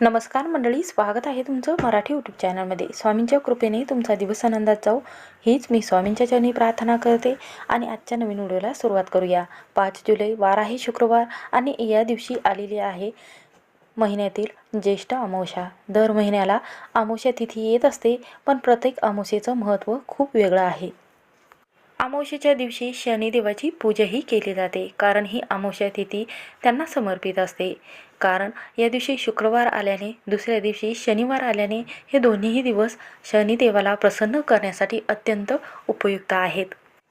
नमस्कार मंडळी स्वागत आहे तुमचं मराठी यूट्यूब चॅनलमध्ये स्वामींच्या कृपेने तुमचा दिवस आनंदात जाऊ हीच मी स्वामींच्या चरणी प्रार्थना करते आणि आजच्या नवीन व्हिडिओला सुरुवात करूया. पाच जुलै वार आहे शुक्रवार आणि या दिवशी आलेली आहे महिन्यातील ज्येष्ठ अमावस्या दर महिन्याला अमावस्या तिथी येत असते पण प्रत्येक अमावस्येचं महत्त्व खूप वेगळं आहे. अमावस्येच्या दिवशी शनिदेवाची पूजाही केली जाते कारण ही अमावस्या तिथी त्यांना समर्पित असते. कारण या दिवशी शुक्रवार आल्याने दुसऱ्या दिवशी शनिवार आल्याने हे दोन्हीही दिवस शनिदेवाला प्रसन्न करण्यासाठी अत्यंत उपयुक्त आहेत.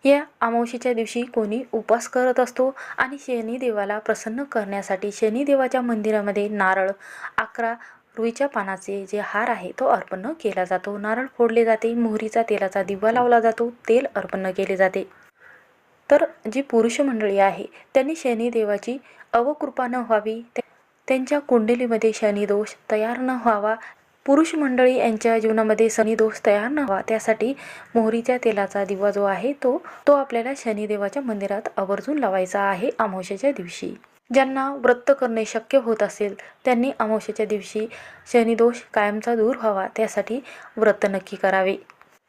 या अमावस्येच्या दिवशी कोणी उपवास करत असतो आणि शनिदेवाला प्रसन्न करण्यासाठी शनिदेवाच्या मंदिरामध्ये नारळ अकरा रुईच्या पानाचे जे हार आहे तो अर्पण केला जातो. नारळ फोडले जाते मोहरीचा तेलाचा दिवा लावला जातो तेल अर्पण केले जाते. तर जी पुरुष मंडळी आहे त्यांनी शनिदेवाची अवकृपा न व्हावी त्यांच्या कुंडलीमध्ये शनिदोष तयार न व्हावा पुरुष मंडळी यांच्या जीवनामध्ये शनिदोष तयार न व्हावा त्यासाठी मोहरीच्या तेलाचा दिवा जो आहे तो तो आपल्याला शनिदेवाच्या मंदिरात आवर्जून लावायचा आहे अमावस्येच्या दिवशी. ज्यांना व्रत करणे शक्य होत असेल त्यांनी अमावस्येच्या दिवशी शनिदोष कायमचा दूर व्हावा त्यासाठी व्रत नक्की करावे.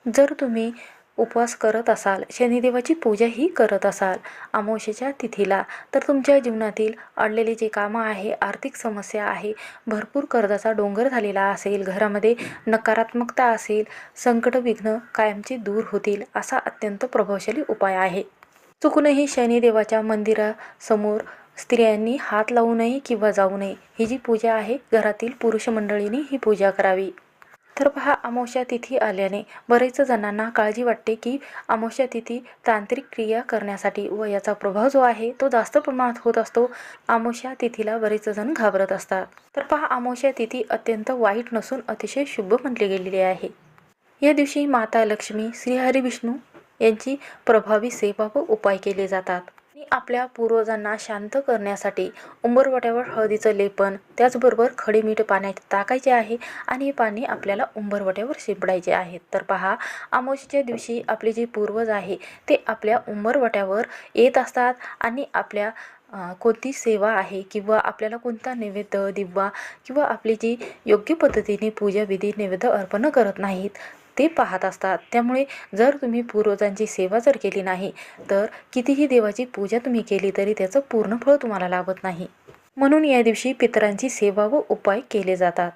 जर तुम्ही उपवास करत असाल शनिदेवाची पूजाही करत असाल अमावस्येच्या तिथीला तर तुमच्या जीवनातील अडलेली जी कामं आहे आर्थिक समस्या आहे भरपूर कर्जाचा डोंगर झालेला असेल घरामध्ये नकारात्मकता असेल संकट विघ्न कायमची दूर होतील असा अत्यंत प्रभावशाली उपाय आहे. चुकूनही शनिदेवाच्या मंदिरासमोर स्त्रियांनी हात लावू नये किंवा जाऊ नये ही जी पूजा आहे घरातील पुरुष मंडळींनी ही पूजा करावी. तर पहा अमावस्या तिथी आल्याने बरेच जणांना काळजी वाटते की अमावस्या तिथी तांत्रिक क्रिया करण्यासाठी व याचा प्रभाव जो आहे तो जास्त प्रमाणात होत असतो. अमावस्या तिथीला बरेच जण घाबरत असतात. तर पहा अमावस्या तिथी अत्यंत वाईट नसून अतिशय शुभ म्हटली गेलेली आहे. या दिवशी माता लक्ष्मी श्रीहरी विष्णू यांची प्रभावी सेवा व उपाय केले जातात. आपल्या पूर्वजांना शांत करण्यासाठी उंबरवट्यावर हळदीचं लेपन त्याचबरोबर खडे मीठ पाण्यात टाकायचे आहे आणि हे पाणी आपल्याला उंबरवट्यावर शिंपडायचे आहे. तर पहा अमावस्येच्या दिवशी आपले जे पूर्वज आहे ते आपल्या उंबरवट्यावर येत असतात आणि आपल्या कोणती सेवा आहे किंवा आपल्याला कोणता नैवेद्य दिवा किंवा आपली जी योग्य पद्धतीने पूजा विधी नैवेद्य अर्पण करत नाहीत ते पाहत असतात. त्यामुळे जर तुम्ही पूर्वजांची सेवा जर केली नाही तर कितीही देवाची पूजा तुम्ही केली तरी त्याचं पूर्ण फळ तुम्हाला लाभत नाही. म्हणून या दिवशी पितरांची सेवा व उपाय केले जातात.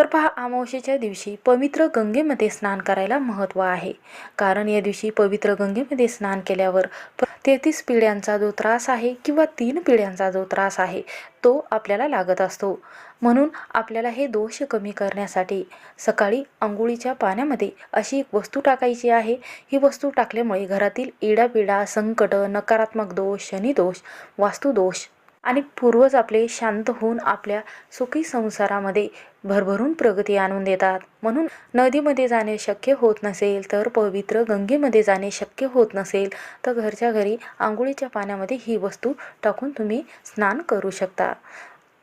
तर पहा अमावस्येच्या दिवशी पवित्र गंगेमध्ये स्नान करायला महत्त्व आहे. कारण या दिवशी पवित्र गंगेमध्ये स्नान केल्यावर तेहतीस पिढ्यांचा जो त्रास आहे किंवा तीन पिढ्यांचा जो त्रास आहे तो आपल्याला लागत असतो. म्हणून आपल्याला हे दोष कमी करण्यासाठी सकाळी आंघोळीच्या पाण्यामध्ये अशी एक वस्तू टाकायची आहे. ही वस्तू टाकल्यामुळे घरातील इडापिडा संकट नकारात्मक दोष शनिदोष वास्तुदोष आणि पूर्वज आपले शांत होऊन आपल्या सुखी संसारामध्ये भरभरून प्रगती आणून देतात. म्हणून नदीमध्ये जाणे शक्य होत नसेल तर पवित्र गंगेमध्ये जाणे शक्य होत नसेल तर घरच्या घरी आंघोळीच्या पाण्यामध्ये ही वस्तू टाकून तुम्ही स्नान करू शकता.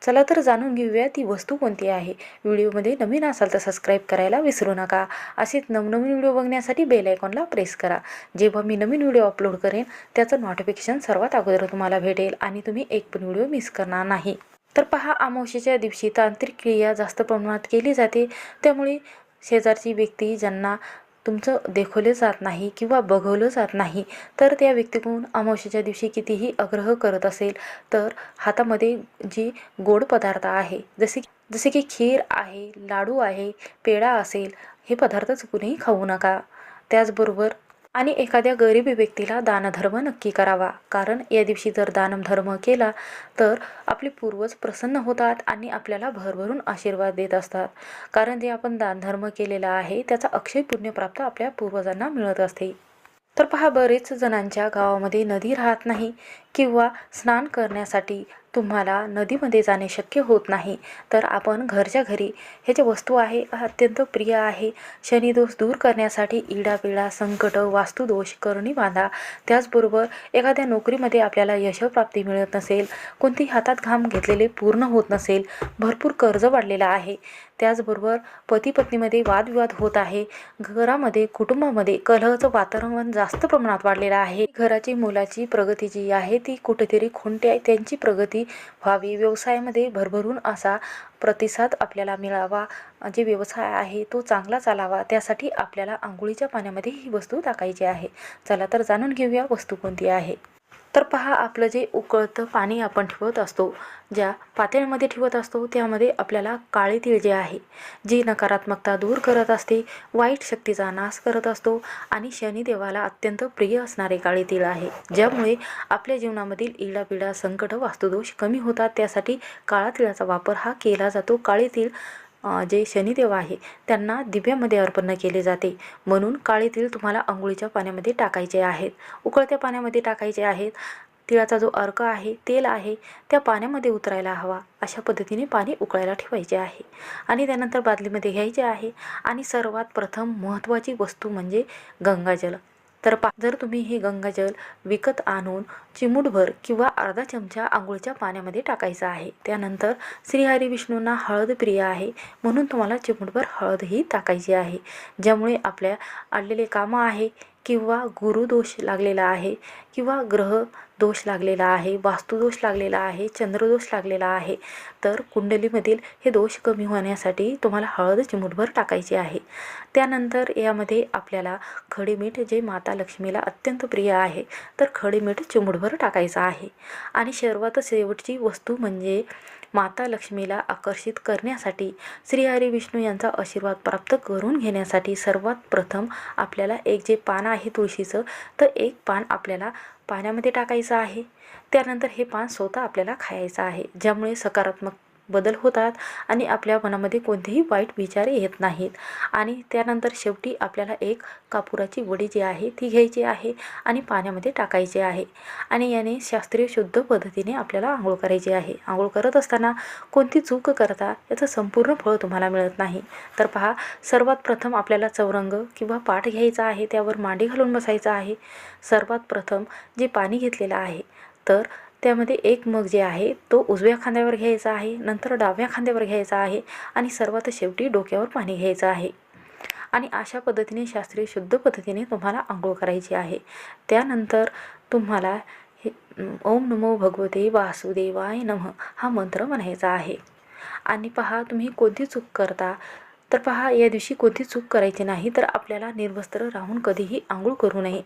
चला तर जाणून घेऊया ती वस्तू कोणती आहे. व्हिडिओमध्ये नवीन असाल तर सबस्क्राईब करायला विसरू नका. असेच नवनवीन व्हिडिओ बघण्यासाठी बेल आयकॉनला प्रेस करा. जेव्हा मी नवीन व्हिडिओ अपलोड करेन त्याचं नोटिफिकेशन सर्वात अगोदर तुम्हाला भेटेल आणि तुम्ही एक पण व्हिडिओ मिस करणार नाही. तर पहा अमावस्येच्या दिवशी तांत्रिक क्रिया जास्त प्रमाणात केली जाते. त्यामुळे शेजारची व्यक्ती ज्यांना तुमचं देखवलं जात नाही किंवा बघवलं जात नाही तर त्या व्यक्तीकडून अमावस्येच्या दिवशी कितीही आग्रह करत असेल तर हातामध्ये जी गोड पदार्थ आहे जसे जसे की खीर आहे लाडू आहे पेढा असेल हे पदार्थ चुकूनही खाऊ नका. त्याचबरोबर आणि एखाद्या गरीब व्यक्तीला दानधर्म नक्की करावा. कारण या दिवशी जर दानधर्म केला तर आपले पूर्वज प्रसन्न होतात आणि आपल्याला भरभरून आशीर्वाद देत असतात. कारण जे आपण दानधर्म केलेला आहे त्याचा अक्षय पुण्य प्राप्त आपल्या पूर्वजांना मिळत असते. तर पहा बरेच जणांच्या गावामध्ये नदी राहत नाही. किंवा स्नान करण्यासाठी तुम्हाला नदीमध्ये जाणे शक्य होत नाही. तर आपण घरच्या घरी हे जे वस्तू आहे अत्यंत प्रिय आहे. शनिदोष दूर करण्यासाठी इडापिडा संकट वास्तुदोष करणी बांधा. त्याचबरोबर एखाद्या नोकरीमध्ये आपल्याला यशप्राप्ती मिळत नसेल कोणती हातात घाम घेतलेले पूर्ण होत नसेल भरपूर कर्ज वाढलेला आहे. त्याचबरोबर पती पत्नीमध्ये वादविवाद होत आहे. घरामध्ये कुटुंबामध्ये कलहचं वातावरण जास्त प्रमाणात वाढलेलं आहे. घराची मुलाची प्रगती जी आहे ती कुठेतरी खुंटे आहे. त्यांची प्रगती व्हावी. व्यवसायामध्ये भरभरून असा प्रतिसाद आपल्याला मिळावा. जे व्यवसाय आहे तो चांगला चालावा. त्यासाठी आपल्याला आंघोळीच्या पाण्यामध्ये ही वस्तू टाकायची आहे. चला तर जाणून घेऊया वस्तू कोणती आहे. तर पहा आपलं जे उकळतं पाणी आपण ठेवत असतो ज्या पातेल्यामध्ये ठेवत असतो त्यामध्ये आपल्याला काळे तीळ जे आहे जी नकारात्मकता दूर करत असते वाईट शक्तीचा नाश करत असतो आणि शनिदेवाला अत्यंत प्रिय असणारे काळे तीळ आहे. ज्यामुळे आपल्या जीवनामधील इडापिडा संकट वास्तुदोष कमी होतात त्यासाठी काळा तिळाचा वापर हा केला जातो. काळे तीळ जे शनिदेव आहे त्यांना दिव्यामध्ये अर्पण केले जाते. म्हणून काळे तीळ तुम्हाला आंघोळीच्या पाण्यामध्ये टाकायचे आहेत. उकळत्या पाण्यामध्ये टाकायचे आहेत. तिळाचा जो अर्क आहे तेल आहे त्या पाण्यामध्ये उतरायला हवा. अशा पद्धतीने पाणी उकळायला ठेवायचे आहे. आणि त्यानंतर बादलीमध्ये घ्यायचे आहे. आणि सर्वात प्रथम महत्त्वाची वस्तू म्हणजे गंगाजल. तर पा जर तुम्ही हे गंगाजल विकत आणून चिमूटभर किंवा अर्धा चमचा आंघोळीच्या पाण्यामध्ये टाकायचं आहे. त्यानंतर श्रीहरी विष्णूंना हळद प्रिय आहे म्हणून तुम्हाला चिमूटभर हळदही टाकायची आहे ज्यामुळे आपल्या आलेले कामं आहे. किंवा गुरुदोष लागलेला आहे किंवा ग्रह दोष लागलेला आहे वास्तुदोष लागलेला आहे चंद्रदोष लागलेला आहे तर कुंडलीमधील हे दोष कमी होण्यासाठी तुम्हाला हळद चिमूटभर टाकायची आहे. त्यानंतर यामध्ये आपल्याला खडे मीठ जे माता लक्ष्मीला अत्यंत प्रिय आहे तर खडे मीठ चिमूटभर टाकायचं आहे. आणि सर्वात शेवटची वस्तू म्हणजे माता लक्ष्मीला आकर्षित करण्यासाठी श्रीहरी विष्णू यांचा आशीर्वाद प्राप्त करून घेण्यासाठी सर्वात प्रथम आपल्याला एक जे पान आहे तुळशीचं तर एक पान आपल्याला पाण्यामध्ये टाकायचं आहे. त्यानंतर हे पान स्वतः आपल्याला खायचं आहे. ज्यामुळे सकारात्मक बदल होतात आणि आपल्या मनामध्ये कोणतेही वाईट विचार येत नाहीत. आणि त्यानंतर शेवटी आपल्याला एक कापुराची वडी जी आहे ती घ्यायची आहे आणि पाण्यामध्ये टाकायची आहे. आणि याने शास्त्रीय शुद्ध पद्धतीने आपल्याला आंघोळ करायची आहे. आंघोळ करत असताना कोणती चूक करता याचं संपूर्ण फळ तुम्हाला मिळत नाही. तर पहा सर्वात प्रथम आपल्याला चौरंग किंवा पाठ घ्यायचा आहे त्यावर मांडी घालून बसायचं आहे. सर्वात प्रथम जे पाणी घेतलेलं आहे तर त्यामध्ये एक मग जे आहे तो उजव्या खांद्यावर घ्यायचा आहे नंतर डाव्या खांद्यावर घ्यायचा आहे आणि सर्वात शेवटी डोक्यावर पाणी घ्यायचं आहे. आणि अशा पद्धतीने शास्त्रीय शुद्ध पद्धतीने तुम्हाला आंघोळ करायची आहे. त्यानंतर तुम्हाला हे ओम नमो भगवते वासुदेवाय नमः हा मंत्र म्हणायचा आहे. आणि पहा तुम्ही कोणती चूक करता? तर पहा या दिवशी कोणती चूक करायची नाही तर आपल्याला निर्वस्त्र राहून कधीही आंघोळ करू नये.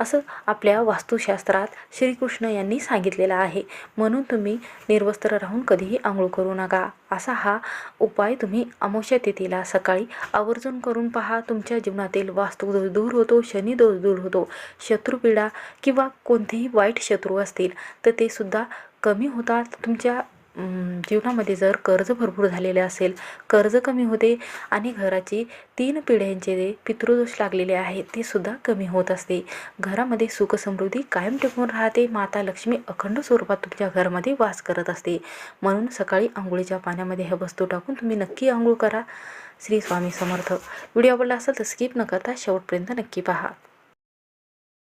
असं आपल्या वास्तुशास्त्रात श्रीकृष्ण यांनी सांगितलेलं आहे. म्हणून तुम्ही निर्वस्त्र राहून कधीही आंघोळ करू नका. असा हा उपाय तुम्ही अमावस्या तिथीला सकाळी आवर्जून करून पहा. तुमच्या जीवनातील वास्तुदोष दूर होतो शनिदोष दूर होतो शत्रुपीडा किंवा कोणतेही वाईट शत्रू असतील तर ते सुद्धा कमी होतात. तुमच्या जीवनामध्ये जर कर्ज भरपूर झालेले असेल कर्ज कमी होते आणि घराची तीन पिढ्यांचे जे पितृदोष लागलेले आहेत ते सुद्धा कमी होत असते. घरामध्ये सुखसमृद्धी कायम टिकून राहते. माता लक्ष्मी अखंड स्वरूपात तुमच्या घरामध्ये वास करत असते. म्हणून सकाळी आंघोळीच्या पाण्यामध्ये ह्या वस्तू टाकून तुम्ही नक्की आंघोळ करा. श्री स्वामी समर्थ. व्हिडिओ आवडला असेल तर स्किप न करता शेवटपर्यंत नक्की पहा.